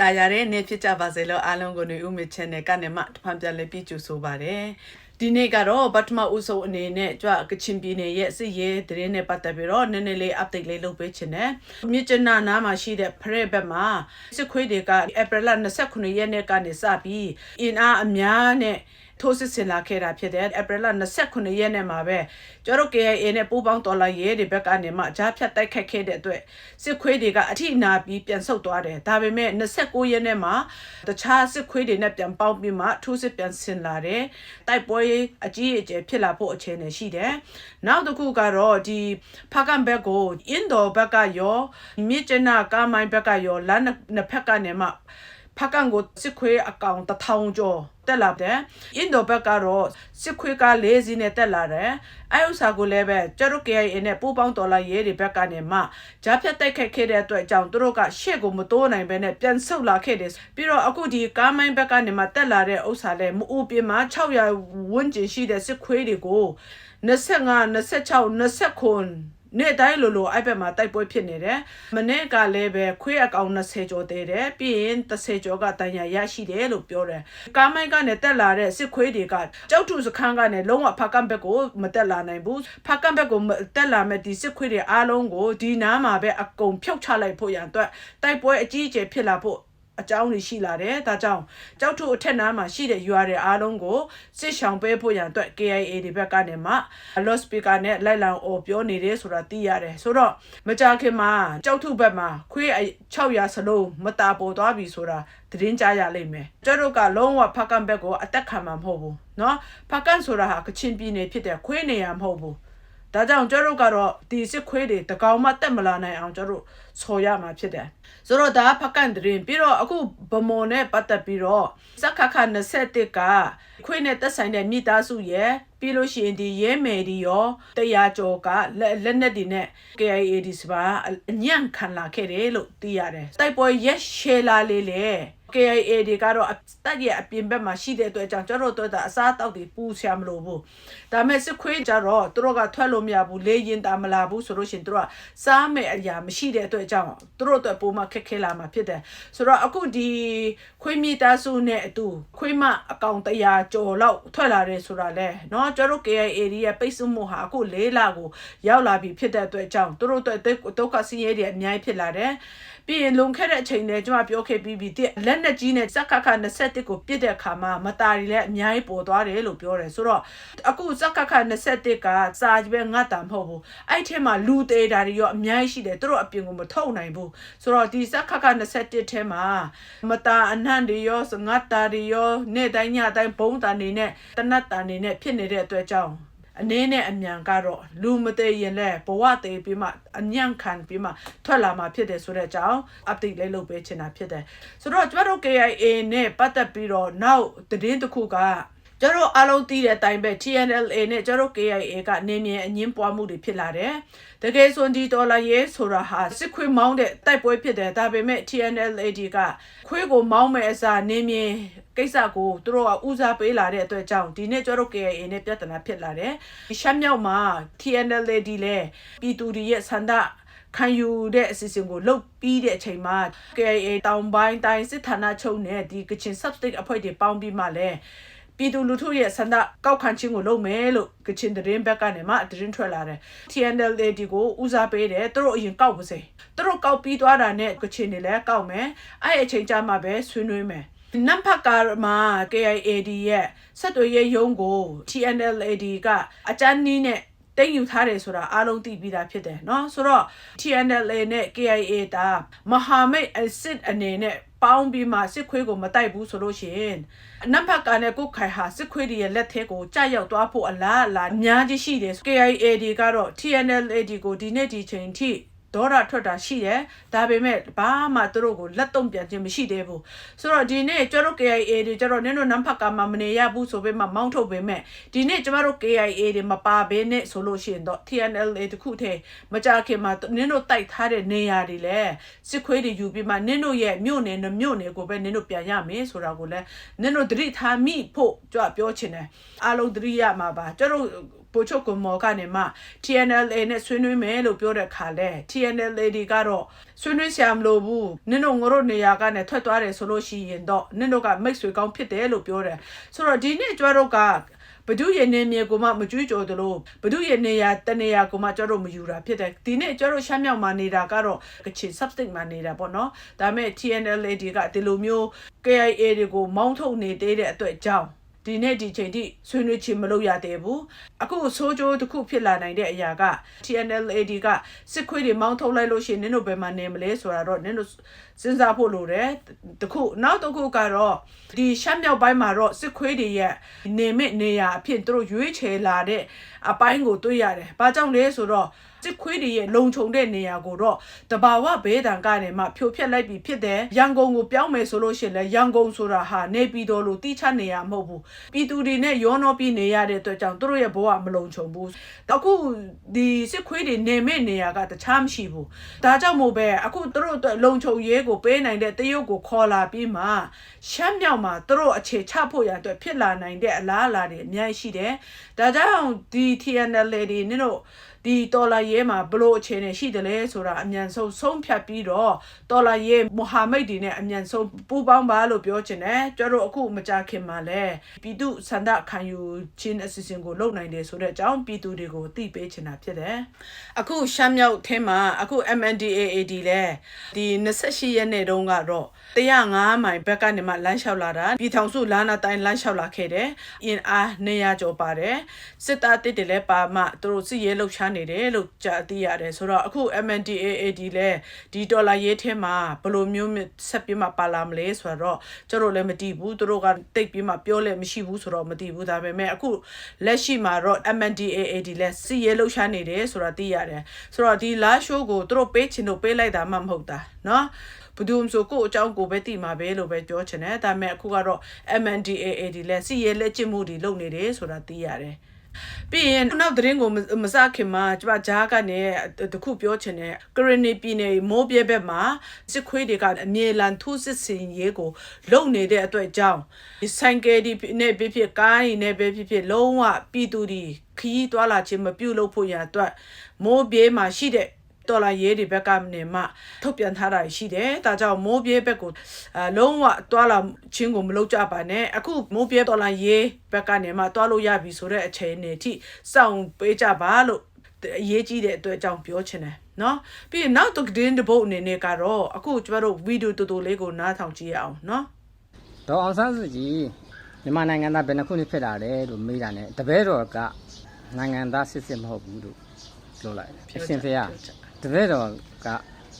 တာယာတဲ့နေ့ဖြစ်ကြပါစေလို့အားလုံးကိုနေဦးမေ channel ကနေမှတဖန်ပြန်လည်ပြီးကြိုဆိုပါရစေဒီနေ့ကတော့ပထမဦးဆုံးအနေနဲ့ကြွကချင်ပြည်နယ်ရဲ့စစ်ရေးသတင်းနဲ့ပတ်သက်ပြီးတော့နည်းနည်းလေး update လေးလုပ်ပေးချင်တယ်မြစ်ကျနာနားမှာရှိတဲ့ဖရဲဘက်မှာစစ်ခွေးတွေကဧပြီလ29ရက်နေ့ကနေစပြီးအင်အားအများနဲ့ ထိုးစစ်ဆင်လာခဲ့တာဖြစ်တယ်ဧပြီလ29ရက်နေ့မှာပဲကျတို့ KIA နဲ့ပူးပေါင်းတော်လာရဲတွေဘက်ကနေမှကြားဖြတ်တိုက်ခတ်ခဲ့တဲ့အတွက်စစ်ခွေးတွေကအထိနာပြီးပြန်ဆုတ်သွားတယ်ဒါပေမဲ့29ရက်နေ့မှာတခြားစစ်ခွေးတွေနဲ့ပြန်ပေါင်းပြီးမှထိုးစစ်ပြန်ဆင်လာတယ်တိုက်ပွဲအကြီးအကျယ်ဖြစ်လာဖို့အခြေအနေရှိတယ်နောက်တစ်ခုကတော့ဒီဖာကန်ဘက်ကိုအင်ဒိုဘက်ကရောမြစ်ကျနာကာမိုင်းဘက်ကရောလမ်းနှစ်ဖက်ကနေမှ ဖကန်ကိုစစ်ခွေးအကောင်တထောင်ကျော်တက်လာတယ်။အင်ဒိုဘက်ကတော့စစ်ခွေးက၄စီးနဲ့တက်လာတယ်။အဲဥစားကိုလည်းပဲကျတို့ KIA နဲ့ပူးပေါင်းတော်လာရဲတွေဘက်ကနေမှဂျားဖြတ်တိုက်ခတ်ခဲ့တဲ့အတွက်ကြောင့်သူတို့ကရှေ့ကိုမတိုးနိုင်ဘဲနဲ့ပြန်ဆုတ်လာခဲ့တယ်။ပြီးတော့အခုဒီကားမိုင်းဘက်ကနေမှတက်လာတဲ့ဥစားလည်းမအူပြင်းမှာ600ဝန်းကျင်ရှိတဲ့စစ်ခွေးတွေကို25 26 29 နေ့တိုင်းလိုလိုအဲ့ဘက်မှာတိုက်ပွဲဖြစ်နေတယ်။မနေ့ကလည်းပဲခွေးအကောင်20ကျော်သေးတယ်။ပြီးရင်30ကျော်ကတန်ရာရရှိတယ်လို့ပြောတယ်။ကားမိုင်းကနေတက်လာတဲ့စစ်ခွေးတွေကကြောက်ထုစခန်းကနေလုံးဝဖာကန်ဘက်ကိုမတက်လာနိုင်ဘူး။ဖာကန်ဘက်ကိုတက်လာမဲ့ဒီစစ်ခွေးတွေအားလုံးကိုဒီနားမှာပဲအကုန်ဖြုတ်ချလိုက်ဖို့ရန်အတွက်တိုက်ပွဲအကြီးအကျယ်ဖြစ်လာဖို့ အကြောင်းတွေရှိလာတယ်။ဒါကြောင့်ကြောက်ထုအထက်နားမှာရှိတဲ့ရွာတွေအားလုံးကိုစစ်ဆောင်ပေးဖို့ရန်အတွက် KIA တွေဘက်ကနေမှ loss speaker နဲ့လိုက်လံအော်ပြောနေတယ်ဆိုတာသိရတယ်။ဆိုတော့မကြခင်မှာကြောက်ထုဘက်မှာခွေး6ရာစလုံးမတာပေါ်သွားပြီဆိုတာသတင်းကြားရလိမ့်မယ်။ကျတို့ကလုံးဝဖကန်ဘက်ကိုအသက်ခံမှာမဟုတ်ဘူး။နော်။ဖကန်ဆိုတာဟာကချင်ပြည်နယ်ဖြစ်တဲ့ခွေးနေရာမဟုတ်ဘူး။ ဒါကြောင့်ကျတို့ကတော့ဒီစစ်ခွေးတွေတကောင်မှတက်မလာနိုင်အောင်ကျတို့ဆော်ရမှာဖြစ်တယ်ဆိုတော့ဒါဖကန်ဒရင်ပြီးတော့အခုဗမော်နဲ့ပတ်သက်ပြီးတော့စက်ခခ21ကခွေးနဲ့တက်ဆိုင်တဲ့မိသားစုရဲ့ပြီးလို့ရှိရင်ဒီရဲမယ်ဒီရောတရားကျော်ကလက်နက်တွေနဲ့ KIA ဒီစပါအညံ့ခံလာခဲ့တယ်လို့သိရတယ်တိုက်ပွဲရက်ရှဲလာလေးလေ KIA တွေကတော့တက်ရဲ့အပြင်ဘက်မှာရှိတဲ့အတွက်ကြောင့်ကျတို့တို့အစားတောက်တွေပူဆရာမလို့ဘူးဒါမဲ့စစ်ခွေးကြတော့သူတို့ကထွက်လို့မရဘူးလေရင်တာမလာဘူးဆိုလို့ရှိရင်သူတို့ကစားမဲ့အရာမရှိတဲ့အတွက်ကြောင့်သူတို့အတွက်ပိုမှခက်ခဲလာမှာဖြစ်တယ်ဆိုတော့အခုဒီခွေးမိသားစုနဲ့အတူခွေးမအကောင်တရာကျော်လောက်ထွက်လာတယ်ဆိုတာလဲเนาะကျတို့ KIA ရဲ့ပိတ်ဆို့မှုဟာအခု၄လကိုရောက်လာပြီဖြစ်တဲ့အတွက်ကြောင့်သူတို့အတွက်ဒုက္ခဆင်းရဲတွေအများကြီးဖြစ်လာတယ် ပြီးရင်လွန်ခဲ့တဲ့အချိန်တွေကျွန်မပြောခဲ့ပြီးပြီလက်နက်ကြီးနဲ့စက်ခခ21ကိုပြစ်တဲ့အခါမှာမတာရီလည်းအများကြီးပေါ်သွားတယ်လို့ပြောတယ်ဆိုတော့အခုစက်ခခ21ကစာကြီးပဲငတ်တာမဟုတ်ဘူးအဲ့ထဲမှာလူသေးတာတွေရောအများကြီးရှိတယ်သူတို့အပြင်ကိုမထုတ်နိုင်ဘူးဆိုတော့ဒီစက်ခခ21ထဲမှာမတာအနှံ့တွေရောငတ်တာတွေရောနေ့တိုင်းညတိုင်းဘုံတာနေနဲ့တနတ်တာနေနဲ့ဖြစ်နေတဲ့အတွက်ကြောင့် အနေနဲ့အမြန်ကတော့လူမသေးရင်လည်းဘဝသေးပြီးမှအညံ့ခံပြီးမှထွက်လာမှာဖြစ်တယ်ဆိုတဲ့အကြောင်း update လေးလုပ်ပေးချင်တာဖြစ်တယ်ဆိုတော့ကျမတို့ KIA နဲ့ပတ်သက်ပြီးတော့နောက်သတင်းတစ်ခုက ကျတို့အားလုံးသိတဲ့အတိုင်းပဲ TNLA နဲ့ကျတို့ KIA ကနေမြင်အငင်းပွားမှုတွေဖြစ်လာတယ်။တကယ်ဆိုဒီဒေါ်လာရဲဆိုတာဟာစစ်ခွေးမောင်းတဲ့တိုက်ပွဲဖြစ်တယ်။ဒါပေမဲ့ TNLA ကခွေးကိုမောင်းမဲ့အစားနေမြင်ကိစ္စကိုသူတို့ကဦးစားပေးလာတဲ့အတွက်ကြောင့်ဒီနေ့ကျတို့ KIA နဲ့ပြဿနာဖြစ်လာတယ်။ရှမ်းမြောက်မှာ TNLA ဒီလေပြည်သူတွေရဲ့ဆန္ဒခံယူတဲ့အစီအစဉ်ကိုလုပ်ပြီးတဲ့အချိန်မှာ KIA တောင်ပိုင်းတိုင်းစစ်ဌာနချုပ်နဲ့ဒီကချင် substate အဖွဲ့တွေပေါင်းပြီးမှလည်း ပြည်သူလူထုရဲ့ဆန္ဒကောက်ခံခြင်းကိုလုပ်မယ်လို့ကချင်သတင်းဘက်ကနေမှသတင်းထွက်လာတယ် TNLD ကိုဦးစားပေးတယ်သူတို့အရင်ကောက်ပါစေသူတို့ကောက်ပြီးသွားတာနဲ့ကချင်တွေလည်းကောက်မယ်အဲ့အချိန်ကြာမှပဲဆွေးနွေးမယ်နမ်ဖတ်ကာမှာ KIAD ရဲ့ဆက်သွယ်ရေးရုံးကို TNLAD ကအချမ်းနီးနဲ့ တိတ်ယူထားတယ်ဆိုတာအားလုံးသိပြီးသားဖြစ်တယ်เนาะဆိုတော့ TNLA နဲ့ KIA တာမဟာမိတ်အစ်စ်အနေနဲ့ပေါင်းပြီးမှစစ်ခွေးကိုမတိုက်ဘူးဆိုလို့ရှိရင်နံပါတ်ကနဲ့ကိုခိုင်ဟာစစ်ခွေးတွေရဲ့လက်ထဲကိုကြာရောက်သွားဖို့အလားအလာအများကြီးရှိတယ် KIA ဒီကတော့ TNLA ကိုဒီနေ့ဒီချိန်ထိ ဒေါရထွက်တာရှိတယ်ဒါပေမဲ့ဘာမှသူတို့ကိုလက်တုံပြန်ခြင်းမရှိသေးဘူးဆိုတော့ဒီနေ့ကျတို့ KIA တွေကျတော့နင်းတို့နမ်ဖတ်ကမှမနေရဘူးဆိုပေမဲ့မောင်းထုတ်ပေမဲ့ဒီနေ့ကျမတို့ KIA တွေမပါဘဲနဲ့ဆိုလို့ရှိရင်တော့ TNLA တခုတည်းမကြခင်မှာနင်းတို့တိုက်ထားတဲ့နေရာတွေလဲစစ်ခွေးတွေယူပြီးမှနင်းတို့ရဲ့မြို့နယ်နဲ့မြို့နယ်ကိုပဲနင်းတို့ပြန်ရမယ်ဆိုတာကိုလဲနင်းတို့သတိထားမိဖို့ကြွပြောချင်တယ်အားလုံးသတိရမှာပါကျတို့ ပိုချုပ်ကမော်ကနေမှ TNLA နဲ့ဆွေးနွေးမယ်လို့ပြောတဲ့ခါလဲ TNLA ဒီကတော့ဆွေးနွေးဆရာမလို့ဘူးနင်တို့ငါတို့နေရာကနေထွက်သွားတယ်ဆိုလို့ရှိရင်တော့နင်တို့ကမိတ်ဆွေကောင်းဖြစ်တယ်လို့ပြောတယ်ဆိုတော့ဒီနေ့ကျွတ်တို့ကဘဒုရဲ့နေမြေကိုမှမကြွေးကြော်သလိုဘဒုရဲ့နေရာတနေရာကိုမှကျတော့မယူတာဖြစ်တယ်ဒီနေ့ကျတော့ရှမ်းမြောက်မှာနေတာကတော့ကချင် substate မှာနေတာပေါ့နော်ဒါပေမဲ့ TNLA ဒီကဒီလိုမျိုး KIA တွေကိုမောင်းထုတ်နေသေးတဲ့အတွက်ကြောင့် ဒီနေ့ဒီချိန်ထိဆွေးနွေးခြင်းမလုပ်ရသေးဘူးအခုဆိုးကြိုးတစ်ခုဖြစ်လာနိုင်တဲ့အရာက TNLAD ကစစ်ခွေးတွေမောင်းထုတ်လိုက်လို့ရှိရင်နင်တို့ဘယ်မှာနေမလဲဆိုတာတော့နင်တို့စဉ်းစားဖို့လိုတယ်တခုနောက်တစ်ခုကတော့ဒီရှမ်းမြောက်ပိုင်းမှာတော့စစ်ခွေးတွေရဲ့နေမဲ့နေရာအဖြစ်သူတို့ရွေးချယ်လာတဲ့အပိုင်းကိုတွေ့ရတယ်။ဘာကြောင့်လဲဆိုတော့ စစ်ခွေးတွေရဲ့လုံခြုံတဲ့နေရာကိုတော့တဘာဝဘေးတံကနေမှဖြိုဖျက်လိုက်ပြီးဖြစ်တယ်ရန်ကုန်ကိုပြောင်းမယ်ဆိုလို့ရှိရင်လည်းရန်ကုန်ဆိုတာဟာနေပြည်တော်လိုတိချနေရမဟုတ်ဘူးပြည်သူတွေနဲ့ရောနှောပြီးနေရတဲ့အတွက်ကြောင့်သူတို့ရဲ့ဘဝမလုံခြုံဘူးအခုဒီစစ်ခွေးတွေနေမဲ့နေရာကတခြားမရှိဘူးဒါကြောင့်မို့ပဲအခုသူတို့အတွက်လုံခြုံရေးကိုပေးနိုင်တဲ့တရုတ်ကိုခေါ်လာပြီးမှရှမ်းမြောက်မှာသူတို့အခြေချဖို့ရအတွက်ဖြစ်လာနိုင်တဲ့အလားအလာတွေအများကြီးရှိတယ်ဒါကြောင့်ဒီ TNL တွေနင်တို့ဒီတော်လာရဲမှာဘလို့အခြေအနေရှိတယ်လဲဆိုတာအမြန်ဆုံးဆုံးဖြတ်ပြီးတော့တော်လာရဲမဟာမိတ်တွေနဲ့အမြန်ဆုံးပူးပေါင်းပါလို့ပြောချင်တယ်ကျတို့အခုမကြခင်မှာလဲပြည်သူစန္ဒခံယူခြင်းအစီအစဉ်ကိုလုပ်နိုင်တယ်ဆိုတဲ့အကြောင်းပြည်သူတွေကိုသိပေးချင်တာဖြစ်တယ်အခုရှမ်းမြောက်ထဲမှာအခု MNDAAD လဲဒီ28ရက်နေ့တုန်းကတော့105မိုင်ဘက်ကနေမှလမ်းလျှောက်လာတာပြည်ထောင်စုလမ်းနာတိုင်းလမ်းလျှောက်လာခဲ့တယ်အင်အား200ကျော်ပါတယ်စစ်သားတစ်တွေလည်းပါမှသူတို့စစ်ရဲလှုပ်ရှားနေတယ်လို့ကြားသိရတယ်ဆိုတော့အခု MNDAAD လဲဒီဒေါ်လာရေးထဲမှာဘယ်လိုမျိုးဆက်ပြီးမှပါလာမလဲဆိုတော့ကျတို့လည်းမသိဘူးသူတို့ကတိတ်ပြီးမှပြောလည်းမရှိဘူးဆိုတော့မသိဘူးဒါပေမဲ့အခုလက်ရှိမှာတော့ MNDAAD လဲစစ်ရဲလှုပ်ရှားနေတယ်ဆိုတာသိရတယ်ဆိုတော့ဒီလာရှိုးကိုသူတို့ပေးချင်လို့ပေးလိုက်တာမှမဟုတ်တာเนาะဘယ်သူမှဆိုကိုယ့်အကြောင်းကိုပဲသိမှာပဲလို့ပဲပြောချင်တယ်ဒါပေမဲ့အခုကတော့ MNDAAD လဲစီရဲလက်ကျင့်မှုတွေလုပ်နေတယ်ဆိုတာသိရတယ် ပြီးရင်နောက်သတင်းကိုမစခင်မှာကျမဂျားကနေတခုပြောချင်တယ်ကရနီပြည်နယ်မိုးပြဲဘက်မှာစစ်ခွေးတွေကအမြေလန်ထုစစ်စင်ရေးကိုလုံနေတဲ့အတွက်ကြောင့်ဒီဆိုင်ကယ်ဒီနဲ့ပြဖြစ်ကားတွေနဲ့ပဲဖြစ်ဖြစ်လုံးဝပြည်သူတွေခရီးသွားလာခြင်းမပြုလုပ်ဖို့ရအတွက်မိုးပြဲမှာရှိတဲ့ တော်လာရေးတွေဘက်ကနေမှထုတ်ပြန်ထားတာရှိတယ်။ဒါကြောင့်မိုးပြေးဘက်ကိုအလုံးဝတွာလာချင်းကိုမလုပ်ကြပါနဲ့။အခုမိုးပြေးတော်လာရေးဘက်ကနေမှတွာလို့ရပြီဆိုတဲ့အချိန်နဲ့ထိစောင့်ပေးကြပါလို့အရေးကြီးတဲ့အတွက်ကြောင့်ပြောချင်တယ်နော်။ပြီးရင်နောက်တစ်ဒင်းတစ်ပုတ်အနေနဲ့ကတော့အခုကျမတို့ဗီဒီယိုတူတူလေးကိုနားထောင်ကြည့်ရအောင်နော်ဒေါ်အောင်ဆန်းစုကြည်မြန်မာနိုင်ငံသားဘယ်နှခုနှစ်ဖြစ်လာတယ်လို့မေးတာ ਨੇ တပည့်တော်ကနိုင်ငံသားစစ်စစ်မဟုတ်ဘူးလို့ပြောလိုက်တယ်အရှင်ဖေရ တပည့်တော်က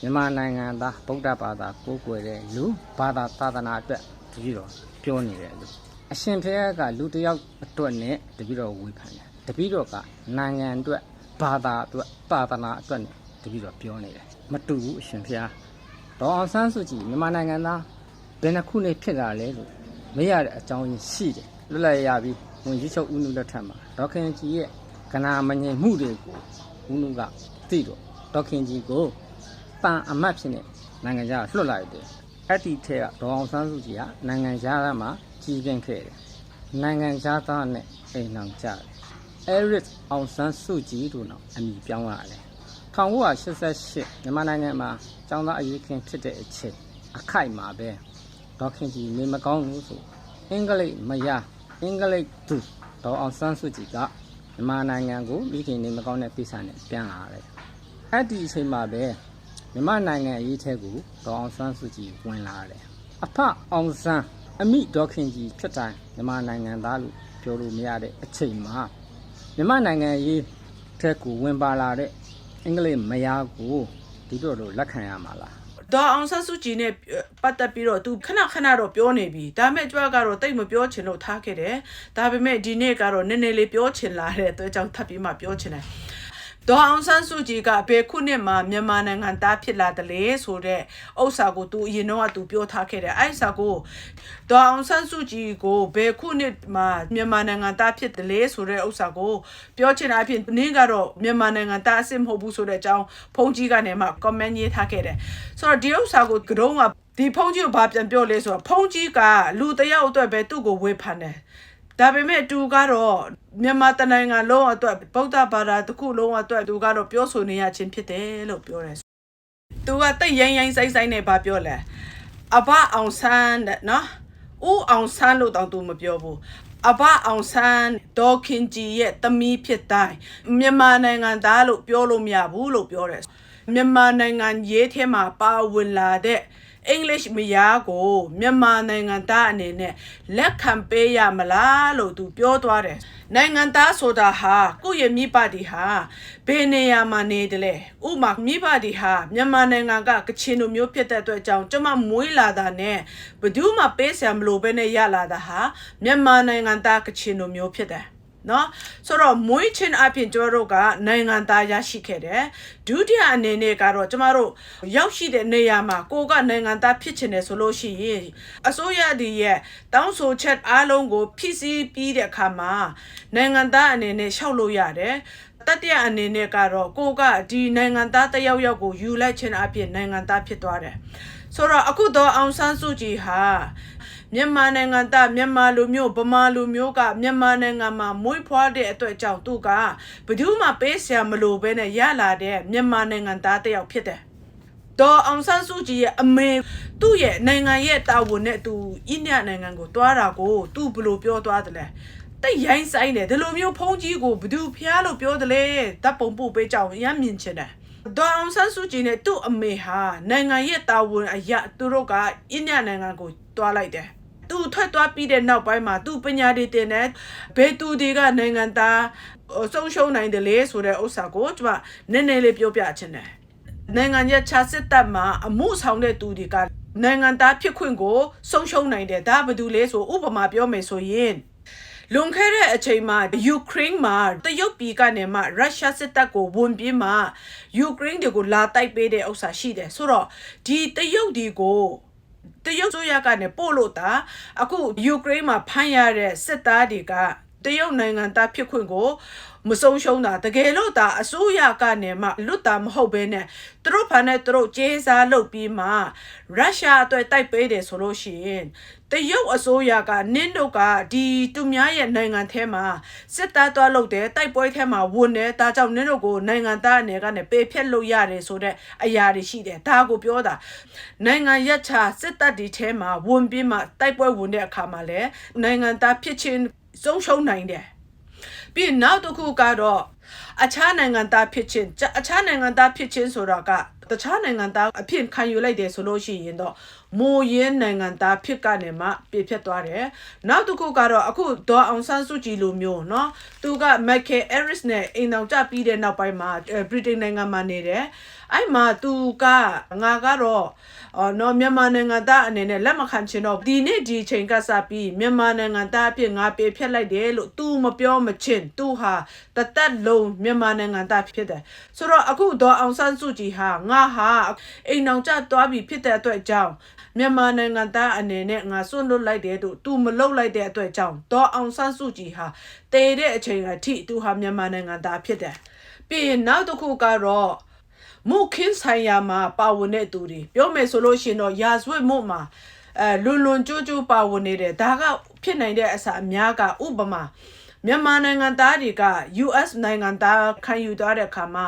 မြန်မာနိုင်ငံသားဗုဒ္ဓဘာသာကိုးကွယ်တဲ့လူဘာသာသာသနာအတွက်တပည့်တော်ပြောနေတယ်လို့အရှင်ဖေရကလူတစ်ယောက်အတွက်နဲ့တပည့်တော်ဝေဖန်တယ်တပည့်တော်ကနိုင်ငံအတွက်ဘာသာအတွက်သာသနာအတွက်နဲ့တပည့်တော်ပြောနေတယ်မတူဘူးအရှင်ဖေရဒေါ်အောင်ဆန်းစုကြည်မြန်မာနိုင်ငံသားဘယ်နှခုနဲ့ဖြစ်လာလဲလို့မေးရတဲ့အကြောင်းရင်းရှိတယ်လွတ်လပ်ရပြီးဝင်ကြီးချုပ်ဦးနုလက်ထက်မှာဒေါခင်ကြီးရဲ့ကနာမငြိမ်မှုတွေကိုဦးနုကသိတော့ ဒေါခင်ကြီးကိုပန်အမတ်ဖြစ်နေနိုင်ငံခြားလွှတ်လိုက်တယ်အဲ့ဒီထဲကဒေါအောင်ဆန်းစုကြည်ကနိုင်ငံခြားသားမှာကြီးပြင်းခဲ့တယ်နိုင်ငံခြားသားနဲ့အိမ်အောင်ကြတယ်အဲရစ်အောင်ဆန်းစုကြည်တို့တော့အမည်ပြောင်းရတယ်1988မြန်မာနိုင်ငံမှာចောင်းသားအရေးခင်းဖြစ်တဲ့အချိန်အခိုက်မှာပဲဒေါက်ခင်ကြီးနေမကောင်းလို့ဆိုအင်္ဂလိပ်မရအင်္ဂလိပ်သူဒေါ်အောင်ဆန်းစုကြည်ကမြန်မာနိုင်ငံကိုမိခင်နေမကောင်းတဲ့ပိစာနဲ့ပြန်လာတယ်။ အဲ့ဒီအချိန်မှာပဲမြန်မာနိုင်ငံအရေးထဲကိုဒေါ်အောင်ဆန်းစုကြည်ဝင်လာတယ်။အဖအောင်ဆန်းအမိဒေါက်ခင်ကြီးဖြစ်တိုင်းမြန်မာနိုင်ငံသားလို့ပြောလို့မရတဲ့အချိန်မှာမြန်မာနိုင်ငံရေးထက်ကိုဝင်ပါလာတဲ့အင်္ဂလိပ်မယားကိုဒီတော့လို့လက်ခံရမှာလားဒေါ်အောင်ဆန်းစုကြည်နဲ့ပတ်သက်ပြီးတော့သူခဏခဏတော့ပြောနေပြီဒါပေမဲ့ကြွားကတော့တိတ်မပြောချင်လို့ထားခဲ့တယ်ဒါပေမဲ့ဒီနေ့ကတော့နည်းနည်းလေးပြောချင်လာတဲ့အတွက်ကြောင့်ထပ်ပြီးမှပြောချင်တယ် ဒေါ်အောင်ဆန်းစုကြည်ကဘယ်ခုနှစ်မှာမြန်မာနိုင်ငံသားဖြစ်လာတယ်လဲဆိုတဲ့ဥစ္စာကိုသူအရင်တော့ကသူပြောထားခဲ့တယ်အဲ့ဒီစာကိုဒေါ်အောင်ဆန်းစုကြည်ကိုဘယ်ခုနှစ်မှာမြန်မာနိုင်ငံသားဖြစ်တယ်လဲဆိုတဲ့ဥစ္စာကိုပြောချင်တာအဖြစ်နင်းကတော့မြန်မာနိုင်ငံသားအစ်စ်မဟုတ်ဘူးဆိုတဲ့အကြောင်းဖုန်းကြီးကနေမှ comment ရေးထားခဲ့တယ်ဆိုတော့ဒီဥစ္စာကိုကတုံးကဒီဖုန်းကြီးကိုဘာပြန်ပြောလဲဆိုတော့ဖုန်းကြီးကလူတစ်ယောက်အတွက်ပဲသူ့ကိုဝေဖန်တယ်တ ဒါပေမဲ့သူကတော့မြန်မာတနိုင်ငံလုံးအတွက်ဗုဒ္ဓဘာသာတစ်ခုလုံးအတွက်သူကတော့ပြောဆိုနေရခြင်းဖြစ်တယ်လို့ပြောတယ်သူကတိတ်ရိုင်းရိုင်းဆိုင်ဆိုင်နဲ့ဗာပြောလဲအဘအောင်ဆန်းတဲ့နော်ဦးအောင်ဆန်းလို့တောင်သူမပြောဘူးအဘအောင်ဆန်းဒေါ်ခင်ကြီးရဲ့သမီးဖြစ်တိုင်းမြန်မာနိုင်ငံသားလို့ပြောလို့မရဘူးလို့ပြောတယ်မြန်မာနိုင်ငံရေးထဲမှာပါဝင်လာတဲ့ English မယားကိုမြန်မာနိုင်ငံသားအနေနဲ့လက်ခံပေးရမလားလို့သူပြောသွားတယ်နိုင်ငံသားဆိုတာဟာကိုယ့်ရဲ့မိဘတီဟာဘယ်နေရာမှာနေတယ်လဲဥမာမိဘတီဟာမြန်မာနိုင်ငံကကချင်လူမျိုးဖြစ်တဲ့အတွက်ကြောင့်ကျွန်မမွေးလာတာနဲ့ဘယ်သူမှပေးစရာမလိုဘဲနဲ့ရလာတာဟာမြန်မာနိုင်ငံသားကချင်လူမျိုးဖြစ်တယ် နော်ဆိုတော့မွေးချင်းအပြင်ကျွန်တော်တို့ကနိုင်ငံသားရရှိခဲ့တယ်ဒုတိယအနေနဲ့ကတော့ကျွန်တော်တို့ရောက်ရှိတဲ့နေရာမှာကိုကနိုင်ငံသားဖြစ်ချင်တယ်ဆိုလို့ရှိရင်အစိုးရဒီရဲ့တောင်းဆိုချက်အားလုံးကိုဖြည့်ဆည်းပြီးတဲ့အခါမှာနိုင်ငံသားအနေနဲ့ရှောက်လို့ရတယ်တတိယအနေနဲ့ကတော့ကိုကဒီနိုင်ငံသားတစ်ယောက်ယောက်ကိုယူလိုက်ခြင်းအပြင်နိုင်ငံသားဖြစ်သွားတယ်ဆိုတော့အခုတော့အောင်ဆန်းစုကြည်ဟာ မြန်မာနိုင်ငံသားမြန်မာလူမျိုးဗမာလူမျိုးကမြန်မာနိုင်ငံမှာမွေးဖွားတဲ့အတွက်ကြောင့်သူကဘယ်သူမှပေးစရာမလိုဘဲနဲ့ရလာတဲ့မြန်မာနိုင်ငံသားတစ်ယောက်ဖြစ်တယ်။ဒေါ်အောင်ဆန်းစုကြည်ရဲ့အမေသူ့ရဲ့နိုင်ငံရဲ့တာဝန်နဲ့သူအိန္ဒိယနိုင်ငံကိုတွားတာကိုသူဘယ်လိုပြောသွားတယ်လဲ။တိတ်ရိုင်းဆိုင်တယ်ဒီလိုမျိုးဖုန်းကြီးကိုဘယ်သူဖျားလို့ပြောတယ်လဲတပ်ပုံပို့ပေးကြအောင်ရမ်းမြင်ချင်တယ်။ဒေါ်အောင်ဆန်းစုကြည်နဲ့သူ့အမေဟာနိုင်ငံရဲ့တာဝန်အရာသူတို့ကအိန္ဒိယနိုင်ငံကိုတွားလိုက်တယ်။ သူထွက်သွားပြီးတဲ့နောက်ပိုင်းမှာသူပညာတွေတင်တဲ့ဘယ်သူတွေကနိုင်ငံသားဆုံးရှုံးနိုင်တယ်လေဆိုတဲ့ဥစ္စာကိုကျွန်မနည်းနည်းလေးပြောပြချင်တယ်နိုင်ငံရဲ့ခြာစစ်တပ်မှာအမှုဆောင်တဲ့သူတွေကနိုင်ငံသားဖြစ်ခွင့်ကိုဆုံးရှုံးနိုင်တယ်ဒါဘာလို့လဲဆိုဥပမာပြောမယ်ဆိုရင်လွန်ခဲ့တဲ့အချိန်မှာယူကရိန်းမှာတရုတ်ပြည်ကနေမှရုရှားစစ်တပ်ကိုဝင်ပြီးမှယူကရိန်းတွေကိုလာတိုက်ပေးတဲ့ဥစ္စာရှိတယ်ဆိုတော့ဒီတရုတ်ဒီကို တရုတ်ဆိုရကနေပို့လို့တာအခုယူကရိန်းမှာဖမ်းရတဲ့စစ်သားတွေက တရုတ်နိုင်ငံသားဖြစ်ခွင့်ကိုမဆုံးရှုံးတာတကယ်လို့ဒါအစိုးရကနေမှလွတ်တာမဟုတ်ဘဲနဲ့သူတို့ဖာနဲ့သူတို့ကြေးစားလုပ်ပြီးမှရုရှားအတွက်တိုက်ပေးတယ်ဆိုလို့ရှိရင်တရုတ်အစိုးရကနင်းတို့ကဒီသူများရဲ့နိုင်ငံထဲမှာစစ်သားသွားလုပ်တယ်တိုက်ပွဲထဲမှာဝင်တယ်ဒါကြောင့်နင်းတို့ကိုနိုင်ငံသားအနေကနေပေဖြတ်လို့ရတယ်ဆိုတဲ့အရာတွေရှိတယ်ဒါကိုပြောတာနိုင်ငံရက်ချစစ်တပ်ဒီထဲမှာဝင်ပြီးမှတိုက်ပွဲဝင်တဲ့အခါမှာလည်းနိုင်ငံသားဖြစ်ချင်း ဆုံးရှုံးနိုင်တယ်ပြီးနောက်တစ်ခုကတော့အခြားနိုင်ငံသားဖြစ်ချင်းအခြားနိုင်ငံသားဖြစ်ချင်းဆိုတာကတခြားနိုင်ငံသားအဖြစ်ခံယူလိုက်တယ်ဆိုလို့ရှိရင်တော့ မိုးရင်းနိုင်ငံသားဖြစ်ကနေမှပြည့်ဖြတ်သွားတယ်။နောက်တစ်ခုကတော့အခုဒေါ်အောင်ဆန်းစုကြည်လိုမျိုးเนาะသူက Michael Harris နဲ့အိမ်တော်ကြပြီးတဲ့နောက်ပိုင်းမှာဗြိတိန်နိုင်ငံမှာနေတယ်။အဲ့မှာသူကငါကတော့အော်နော်မြန်မာနိုင်ငံသားအနေနဲ့လက်မခံချင်တော့ဒီနေ့ဒီချိန်ကစပြီးမြန်မာနိုင်ငံသားအဖြစ်ငါပြေဖြတ်လိုက်တယ်လို့ तू မပြောမချင်း तू ဟာတသက်လုံးမြန်မာနိုင်ငံသားဖြစ်တယ်ဆိုတော့အခုတော့အောင်ဆန်းစုကြည်ဟာငါဟာအိမ်အောင်ကျသွားပြီဖြစ်တဲ့အတွက်ကြောင့် မြန်မာနိုင်ငံသားအနေနဲ့ငါစွန့်လွတ်လိုက်တယ်လို့ तू မလုပ်လိုက်တဲ့အတွက်ကြောင့်တော့အောင်ဆန်းစုကြည်ဟာတည်တဲ့အချိန်အထိ तू ဟာမြန်မာနိုင်ငံသားဖြစ်တယ်ပြီးရင်နောက်တစ်ခုကတော့မုခင်းဆိုင်ရာမှာပါဝင်တဲ့သူတွေပြောမယ်ဆိုလို့ရှိရင်တော့ရာဇဝတ်မှုမှာအဲလွန်လွန်ကျိုးကျိုးပါဝင်နေတယ်ဒါကဖြစ်နိုင်တဲ့အစာအများကဥပမာ မြန်မာနိုင်ငံသားတွေက US နိုင်ငံသားခံယူသွားတဲ့အခါမှာ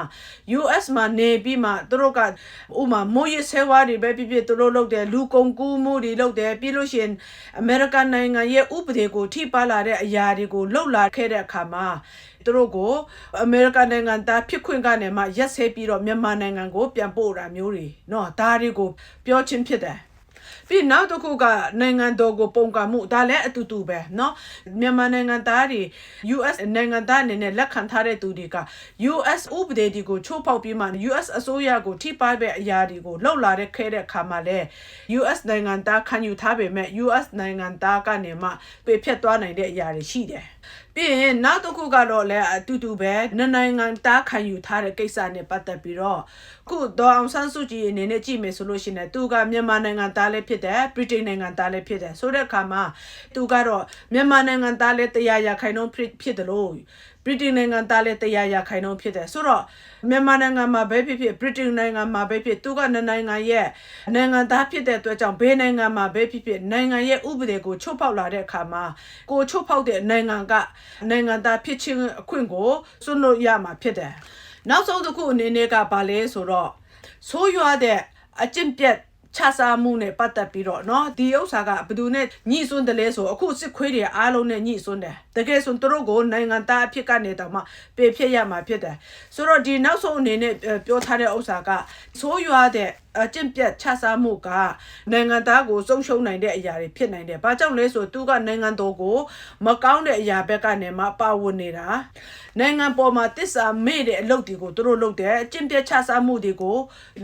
US မှာနေပြီးမှသူတို့ကဥမာမိုးရဆဲဝါးတွေပဲဖြစ်ဖြစ်သူတို့လုပ်တယ်လူကုန်ကူးမှုတွေလုပ်တယ်ပြီးလို့ရှိရင်အမေရိကန်နိုင်ငံရဲ့ဥပဒေကိုထိပါလာတဲ့အရာတွေကိုလှုပ်လာခဲ့တဲ့အခါမှာသူတို့ကိုအမေရိကန်နိုင်ငံသားဖြစ်ခွင့်ကနေမှရက်ဆဲပြီးတော့မြန်မာနိုင်ငံကိုပြန်ပို့တာမျိုးတွေเนาะဒါတွေကိုပြောချင်းဖြစ်တယ် ပြီးနောက်တစ်ခုကနိုင်ငံတော်ကိုပုံကမှုဒါလည်းအတူတူပဲเนาะမြန်မာနိုင်ငံသားတွေ US နိုင်ငံသားအနေနဲ့လက်ခံထားတဲ့သူတွေက US ဥပဒေတွေကိုချိုးဖောက်ပြီးမှ US အစိုးရကိုထိပါတဲ့အရာတွေကိုလှုပ်လာတဲ့ခဲတဲ့အခါမှာလဲ US နိုင်ငံသားခံယူထားပေမဲ့ US နိုင်ငံသားကနေမှပေဖြတ်သွားနိုင်တဲ့အရာတွေရှိတယ် ပြီးရင်နောက်တစ်ခုကတော့လည်းအတူတူပဲနှစ်နိုင်ငံတားခံယူထားတဲ့ကိစ္စနဲ့ပတ်သက်ပြီးတော့ခုဒေါ်အောင်ဆန်းစုကြည်အနေနဲ့ကြည့်မယ်ဆိုလို့ရှိရင်သူကမြန်မာနိုင်ငံသားလည်းဖြစ်တယ်ဗြိတိန်နိုင်ငံသားလည်းဖြစ်တယ်ဆိုတဲ့အခါမှာသူကတော့မြန်မာနိုင်ငံသားလည်းတရားရခိုင်နှုန်းဖြစ်တယ်လို့ ဗဗြိတိန်နိုင်ငံသားလည်းတရားရခိုင်နှုန်းဖြစ်တယ်ဆိုတော့မြန်မာနိုင်ငံမှာပဲဖြစ်ဖြစ်ဗြိတိန်နိုင်ငံမှာပဲဖြစ်သူကနှစ်နိုင်ငံရဲ့နိုင်ငံသားဖြစ်တဲ့အတွက်ကြောင့်ဘယ်နိုင်ငံမှာပဲဖြစ်ဖြစ်နိုင်ငံရဲ့ဥပဒေကိုချုပ်ဖောက်လာတဲ့အခါမှာကိုချုပ်ဖောက်တဲ့နိုင်ငံကနိုင်ငံသားဖြစ်ခြင်းအခွင့်ကိုစွန့်လို့ရမှာဖြစ်တယ်နောက်ဆုံးတစ်ခုအနေနဲ့ကဘာလဲဆိုတော့ဆိုးရွားတဲ့အကျင့်ပြတ် ခြားစားမှုနဲ့ပတ်သက်ပြီးတော့เนาะဒီဥစ္စာကဘယ်သူနဲ့ညှိစွန်းတယ်လဲဆိုအခုစစ်ခွေးတွေအားလုံးနဲ့ညှိစွန်းတယ်တကယ်ဆိုသူတို့ကိုနိုင်ငံသားအဖြစ်ကနေတော့မှပေဖြစ်ရမှာဖြစ်တယ်ဆိုတော့ဒီနောက်ဆုံးအနေနဲ့အဲပြောထားတဲ့ဥစ္စာကဆိုးရွားတဲ့ အကျင့်ပြတ်ခြားစားမှုကနိုင်ငံသားကိုဆုံးရှုံးနိုင်တဲ့အရာတွေဖြစ်နိုင်တယ်။ဘာကြောင့်လဲဆိုသူကနိုင်ငံတော်ကိုမကောင်းတဲ့အရာဘက်ကနေမှပါဝင်နေတာ။နိုင်ငံပေါ်မှာတစ္ဆာမေ့တဲ့အလုပ်တွေကိုသူတို့လုပ်တယ်။အကျင့်ပြတ်ခြားစားမှုတွေကို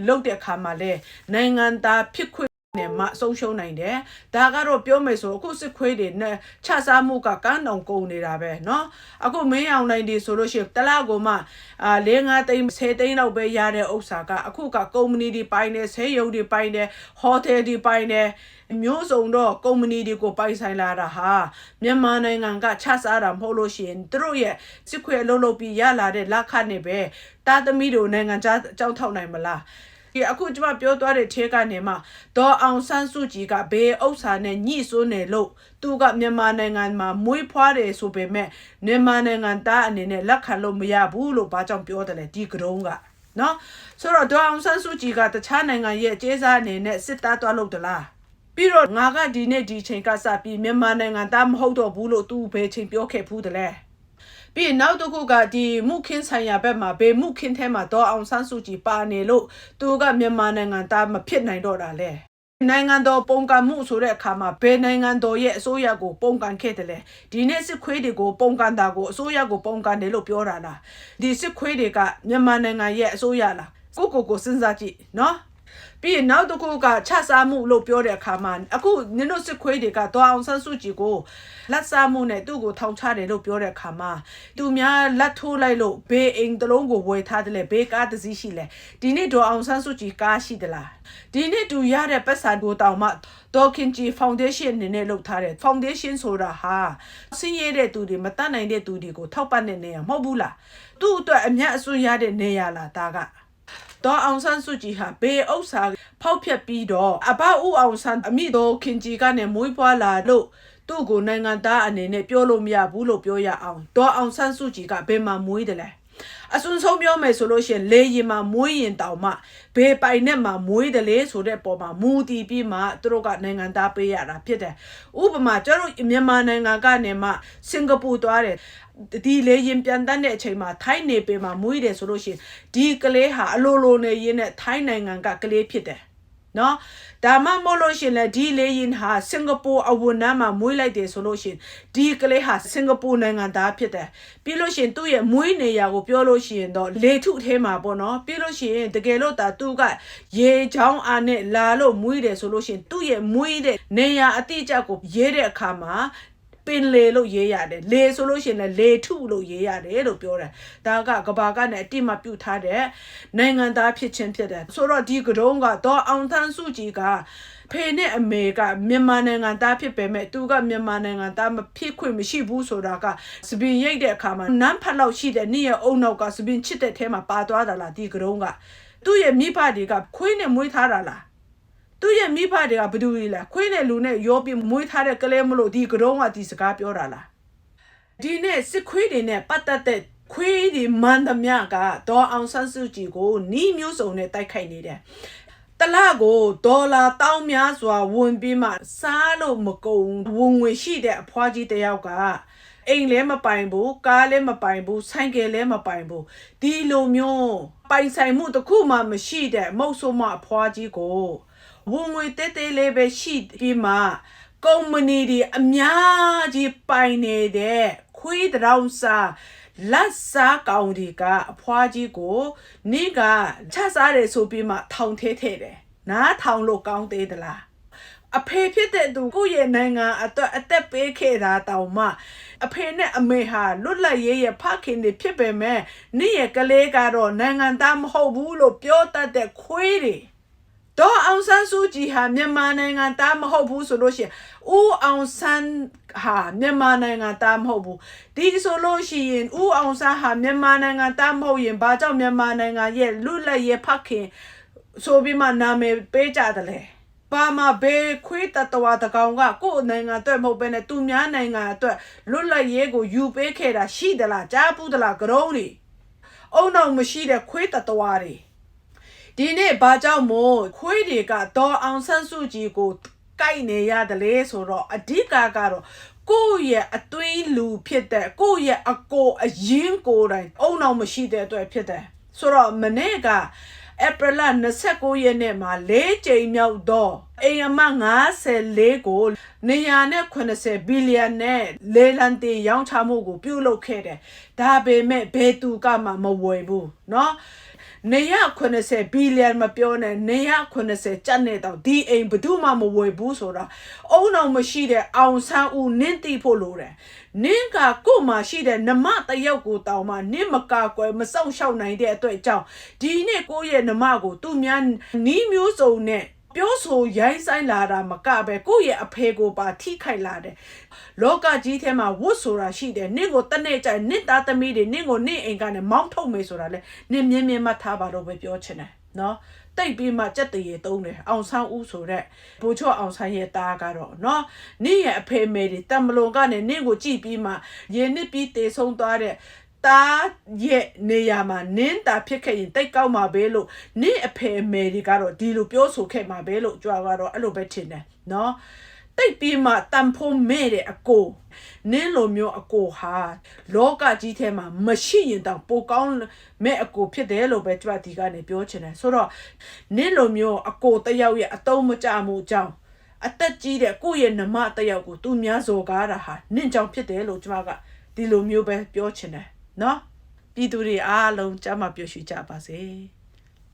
လုပ်တဲ့အခါမှာလဲနိုင်ငံသားဖြစ်ခွင့် နဲ့မဆုံးရှုံးနိုင်တယ်။ဒါကတော့ပြောမယ်ဆိုအခုစစ်ခွေးတွေနဲ့ခြားစားမှုကကန်းတောင်ကုန်နေတာပဲเนาะအခုမင်းအောင်နိုင်ဒီဆိုလို့ရှိရင်တလားကိုမှအာ၄၅သိန်း10သိန်းလောက်ပဲရတဲ့ဥစ္စာကအခုကကုမ္ပဏီတွေပိုင်တယ်ဆေးရုံတွေပိုင်တယ်ဟိုတယ်တွေပိုင်တယ်မျိုးစုံတော့ကုမ္ပဏီတွေကိုပိုင်ဆိုင်လာတာဟာမြန်မာနိုင်ငံကခြားစားတာမဟုတ်လို့ရှိရင်သူတို့ရဲ့စစ်ခွေအလုပ်လုပ်ပြီးရလာတဲ့လက်ခနဲ့ပဲတာသမီတို့နိုင်ငံခြားအကြောင်းထောက်နိုင်မလား ဒီအခုကျမပြောသွားတဲ့ထဲကနေမှဒေါ်အောင်ဆန်းစုကြည်ကဘေးဥစ္စာနဲ့ညှိစွန်းတယ်လို့သူကမြန်မာနိုင်ငံမှာမွေးဖွားတယ်ဆိုပေမဲ့မြန်မာနိုင်ငံသားအနေနဲ့လက်ခံလို့မရဘူးလို့ဘာကြောင့်ပြောတယ်လဲဒီကတုံးကနော်ဆိုတော့ဒေါ်အောင်ဆန်းစုကြည်ကတခြားနိုင်ငံရဲ့အကျေးစားအနေနဲ့စစ်သားသွားလို့တလားပြီးတော့ငါကဒီနေ့ဒီချိန်ကစပြီးမြန်မာနိုင်ငံသားမဟုတ်တော့ဘူးလို့သူဘယ်ချိန်ပြောခဲ့ဘူးတလဲ ပြီးရင်နောက်တစ်ခုကဒီမှုခင်းဆိုင်ရာဘက်မှာဘေမှုခင်းထဲမှာတော့အောင်ဆန်းစုကြည်ပါနေလို့သူကမြန်မာနိုင်ငံသားမဖြစ်နိုင်တော့တာလေနိုင်ငံတော်ပုံကံမှုဆိုတဲ့အခါမှာဘယ်နိုင်ငံတော်ရဲ့အစိုးရကိုပုံကံခဲ့တယ်လဲဒီနေ့စစ်ခွေးတွေကိုပုံကံတာကိုအစိုးရကိုပုံကံတယ်လို့ပြောတာလားဒီစစ်ခွေးတွေကမြန်မာနိုင်ငံရဲ့အစိုးရလားကိုကိုကိုစဉ်းစားကြည့်နော် ပြီးရင်နောက်တစ်ခုကချစားမှုလို့ပြောတဲ့အခါမှာအခုနင်တို့စစ်ခွေးတွေကဒေါအောင်ဆန်းစုကြည်ကိုလက်စားမှုနဲ့သူ့ကိုထောင်ချတယ်လို့ပြောတဲ့အခါမှာသူများလက်ထိုးလိုက်လို့ဘေးအိမ်တစ်လုံးကိုဝယ်ထားတယ်လေဘေးကားတစ်စီးရှိလေဒီနေ့ဒေါအောင်ဆန်းစုကြည်ကားရှိသလားဒီနေ့သူရတဲ့ပတ်စံကိုတောင်မှဒေါခင်ဂျီဖောင်ဒေးရှင်းအနေနဲ့လုပ်ထားတယ်ဖောင်ဒေးရှင်းဆိုတာဟာဆင်းရဲတဲ့သူတွေမတတ်နိုင်တဲ့သူတွေကိုထောက်ပံ့တဲ့နေရာမဟုတ်ဘူးလားသူ့အတွက်အမျက်အစွန်းရတဲ့နေရာလားဒါက တော့အောင်ဆန်းစုကြည်ဟာဘေးဥစ္စာဖောက်ဖျက်ပြီးတော့အဘဦးအောင်ဆန်းအမိတော်ခင်ကြီးကနေမွေးဖွားလာလို့သူ့ကိုနိုင်ငံသားအနေနဲ့ပြောလို့မရဘူးလို့ပြောရအောင်တော့အောင်ဆန်းစုကြည်ကဘယ်မှာမွေးတယ်လဲ အစွန်းဆုံးပြောမယ်ဆိုလို့ရှိရင်လေရင်မှာမွေးရင်တောင်မှဘေးပိုင်နဲ့မှာမွေးတယ်လေဆိုတဲ့ပုံမှာမူတည်ပြီးမှသူတို့ကနိုင်ငံသားပေးရတာဖြစ်တယ်ဥပမာကျတို့မြန်မာနိုင်ငံကနေမှစင်ကာပူသွားတယ်ဒီလေရင်ပြန်တတ်တဲ့အချိန်မှာထိုင်းနေပင်မှာမွေးတယ်ဆိုလို့ရှိရင်ဒီကလေးဟာအလိုလိုနေရင်းနဲ့ထိုင်းနိုင်ငံကကလေးဖြစ်တယ် နော်ဒါမှမဟုတ်လို့ရှရင်လေဒီလေရင်ဟာစင်ကာပူအဝန်နမ်းမှာမွေးလိုက်တယ်ဆိုလို့ရှရင်ဒီကလေးဟာစင်ကာပူနိုင်ငံသားဖြစ်တယ်ပြီးလို့ရှရင်သူ့ရဲ့မွေးနေရာကိုပြောလို့ရှရင်တော့လေထုထဲမှာပေါ့နော်ပြီးလို့ရှရင်တကယ်လို့ဒါသူကရေချောင်းအားနဲ့လာလို့မွေးတယ်ဆိုလို့ရှရင်သူ့ရဲ့မွေးတဲ့နေရာအတိအကျကိုရေးတဲ့အခါမှာ ပင်လေလို့ရေးရတယ်လေဆိုလို့ရှိရင်လည်းလေထုလို့ရေးရတယ်လို့ပြောတယ်ဒါကကဘာကနဲ့အတိမပြုတ်ထားတဲ့နိုင်ငံသားဖြစ်ခြင်းဖြစ်တယ်ဆိုတော့ဒီကတုံးကတော့အောင်သန်းစုကြည်ကဖေနဲ့အမေကမြန်မာနိုင်ငံသားဖြစ်ပေမဲ့သူကမြန်မာနိုင်ငံသားမဖြစ်ခွင့်မရှိဘူးဆိုတာကစပင်ရိတ်တဲ့အခါမှာနန်းဖက်လောက်ရှိတဲ့နေ့ရဲ့အုံနောက်ကစပင်ချစ်တဲ့ထဲမှာပါသွားတာလားဒီကတုံးကသူ့ရဲ့မိဘတွေကခွေးနဲ့မွေးထားတာလား သူ့ရဲ့မိဘတွေကဘယ်သူတွေလဲခွေးနဲ့လူနဲ့ရောပြီးမွေးထားတဲ့ကလေးမလို့ဒီကတုံးကဒီစကားပြောတာလားဒီနေ့စစ်ခွေးတွေနဲ့ပတ်သက်တဲ့ခွေးတွေမန်သမျှကဒေါ်အောင်ဆန်းစုကြည်ကိုနီးမျိုးစုံနဲ့တိုက်ခိုက်နေတယ်တလကိုဒေါ်လာတောင်းများစွာဝင်ပြီးမှစားလို့မကုန်ဝင်ငွေရှိတဲ့အဖွားကြီးတစ်ယောက်ကအိမ်လည်းမပိုင်ဘူးကားလည်းမပိုင်ဘူးဆိုင်ကယ်လည်းမပိုင်ဘူးဒီလိုမျိုး ပိုင်ဆိုင်မှုတစ်ခုမှမရှိတဲ့မုတ်ဆိုးမအဖွားကြီးကိုဝင်ငွေတဲတဲလေးပဲရှိပြီးမှကုမ္ပဏီတွေအများကြီးပိုင်နေတဲ့ခွေးတောင်စာလက်စားကောင်တွေကအဖွားကြီးကိုနေကချက်စားတယ်ဆိုပြီးမှထောင်ထဲထဲတယ်နားထောင်လို့ကောင်းသေးသလား အဖေဖြစ်တဲ့သူကိုယ့်ရဲ့နိုင်ငံအတွက်အသက်ပေးခဲ့တာတောင်မှအဖေနဲ့အမေဟာလွတ်လပ်ရေးရဲ့ဖခင်တွေဖြစ်ပေမဲ့နေ့ရဲ့ကလေးကတော့နိုင်ငံသားမဟုတ်ဘူးလို့ပြောတတ်တဲ့ခွေးတွေဒေါ်အောင်ဆန်းစုကြည်ဟာမြန်မာနိုင်ငံသားမဟုတ်ဘူးဆိုလို့ရှိရင်ဦးအောင်ဆန်းဟာမြန်မာနိုင်ငံသားမဟုတ်ဘူးဒီဆိုလို့ရှိရင်ဦးအောင်ဆန်းဟာမြန်မာနိုင်ငံသားမဟုတ်ရင်ဘာကြောင့်မြန်မာနိုင်ငံရဲ့လူလက်ရဲ့ဖခင်ဆိုပြီးမှနာမည်ပေးကြတယ်လေ ပါမဘေခွေးတတဝါတကောင်ကကိုယ့်နိုင်ငံအတွက်မဟုတ်ဘဲနဲ့သူများနိုင်ငံအတွက်လွတ်လပ်ရေးကိုယူပေးခဲ့တာရှိသလားကြားဘူးသလားကြုံးနေအုံနောက်မရှိတဲ့ခွေးတတဝါတွေဒီနေ့ဘာကြောင့်မို့ခွေးတွေကဒေါ်အောင်ဆန်းစုကြည်ကိုကိုက်နေရတယ်လေဆိုတော့အဓိကကတော့ကိုယ့်ရဲ့အသွေးလူဖြစ်တဲ့ကိုယ့်ရဲ့အကိုအရင်ကိုယ်တိုင်အုံနောက်မရှိတဲ့အတွက်ဖြစ်တယ်ဆိုတော့မနေ့က ဧပြီလ29ရက်နေ့မှာ၄ကြိမ်မြောက်တော့အိမ်အမ54ကို180ဘီလီယံနဲ့လေလံတင်ရောင်းချမှုကိုပြုလုပ်ခဲ့တယ်ဒါပေမဲ့ဘယ်သူကမှမဝယ်ဘူးเนาะ 180ဘီလီယံမပြောနဲ့180ကျပ်နေတော့ဒီအိမ်ဘယ်သူမှမဝယ်ဘူးဆိုတာအုံအောင်မရှိတဲ့အောင်ဆန်းဦးနင်းတိဖို့လိုတယ်နင်းကကို့မှာရှိတဲ့နမတယောက်ကိုတောင်းမှနင်းမကာကွယ်မစောင့်ရှောက်နိုင်တဲ့အတွက်ကြောင့်ဒီနေ့ကိုယ့်ရဲ့နမကိုသူများနီးမျိုးစုံနဲ့ ပြောဆိုရိုင်းဆိုင်လာတာမကပဲကိုယ့်ရဲ့အဖေကိုပါထိခိုက်လာတယ်လောကကြီးထဲမှာဝတ်ဆိုတာရှိတယ်နင့်ကိုတနေ့ကျရင်နင့်သားသမီးတွေနင့်ကိုနင့်အိမ်ကနေမောင်းထုတ်မယ်ဆိုတာလဲနင့်မြင်းမြင်းမှတ်ထားပါတော့ပဲပြောချင်တယ်နော်တိတ်ပြီးမှကြက်တရေသုံးတယ်အောင်ဆန်းဦးဆိုတဲ့ဘိုးချော့အောင်ဆန်းရဲ့သားကတော့နော်နင့်ရဲ့အဖေမေတွေတမလွန်ကနေနင့်ကိုကြည့်ပြီးမှရင်းနစ်ပြီးတေဆုံးသွားတဲ့ တားရဲ့နေရာမှာနင်းတာဖြစ်ခဲ့ရင်တိတ်ကောက်မှာပဲလို့နင့်အဖေအမေတွေကတော့ဒီလိုပြောဆိုခဲ့မှာပဲလို့ကြွားကတော့အဲ့လိုပဲထင်တယ်နော်တိတ်ပြီးမှတန်ဖို့မဲ့တဲ့အကိုနင်းလိုမျိုးအကိုဟာလောကကြီးထဲမှာမရှိရင်တောင်ပိုကောင်းမဲ့အကိုဖြစ်တယ်လို့ပဲကြွဒီကနေပြောချင်တယ်ဆိုတော့နင်းလိုမျိုးအကိုတယောက်ရဲ့အတုံးမကြမှုကြောင့်အသက်ကြီးတဲ့ကိုယ့်ရဲ့နမတယောက်ကိုသူများစော်ကားတာဟာနင့်ကြောင့်ဖြစ်တယ်လို့ကျွန်မကဒီလိုမျိုးပဲပြောချင်တယ် နော်ပြည်သူတွေအားလုံးကြမ်းမပြောရှိကြပါစေ